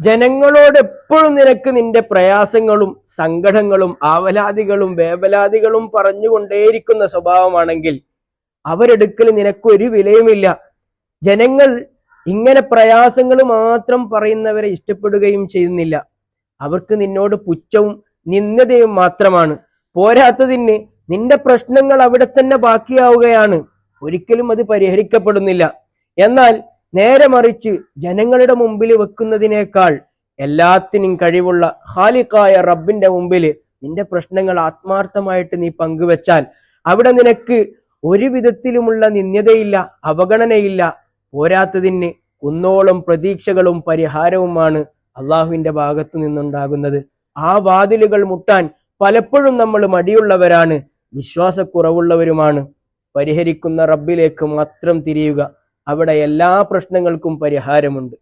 ജനങ്ങളോട് എപ്പോഴും നിനക്ക് നിന്റെ പ്രയാസങ്ങളും സങ്കടങ്ങളും ആവലാദികളും വേവലാദികളും പറഞ്ഞുകൊണ്ടേയിരിക്കുന്ന സ്വഭാവമാണെങ്കിൽ അവരെടുക്കൽ നിനക്ക് ഒരു വിലയുമില്ല. ജനങ്ങൾ ഇങ്ങനെ പ്രയാസങ്ങൾ മാത്രം പറയുന്നവരെ ഇഷ്ടപ്പെടുകയും ചെയ്യുന്നില്ല. അവർക്ക് നിന്നോട് പുച്ഛവും നിന്ദതയും മാത്രമാണ്. പോരാത്തതിന് നിന്റെ പ്രശ്നങ്ങൾ അവിടെ തന്നെ ബാക്കിയാവുകയാണ്. ഒരിക്കലും അത് പരിഹരിക്കപ്പെടുന്നില്ല. എന്നാൽ നേരെ മറിച്ച് ജനങ്ങളുടെ മുമ്പിൽ വെക്കുന്നതിനേക്കാൾ എല്ലാത്തിനും കഴിവുള്ള ഹാലിക്കായ റബ്ബിന്റെ മുമ്പിൽ നിന്റെ പ്രശ്നങ്ങൾ ആത്മാർത്ഥമായിട്ട് നീ പങ്കുവെച്ചാൽ അവിടെ നിനക്ക് ഒരു വിധത്തിലുമുള്ള നിന്ദ്യതയില്ല അവഗണനയില്ല പോരാത്തതിന് കുന്നോളം പ്രതീക്ഷകളും പരിഹാരവുമാണ് അള്ളാഹുവിന്റെ ഭാഗത്തു നിന്നുണ്ടാകുന്നത്. ആ വാതിലുകൾ മുട്ടാൻ പലപ്പോഴും നമ്മൾ മടിയുള്ളവരാണ് വിശ്വാസക്കുറവുള്ളവരുമാണ്. പരിഹരിക്കുന്ന റബ്ബിലേക്ക് മാത്രം തിരിയുക. അവിടെ എല്ലാ പ്രശ്നങ്ങൾക്കും പരിഹാരമുണ്ട്.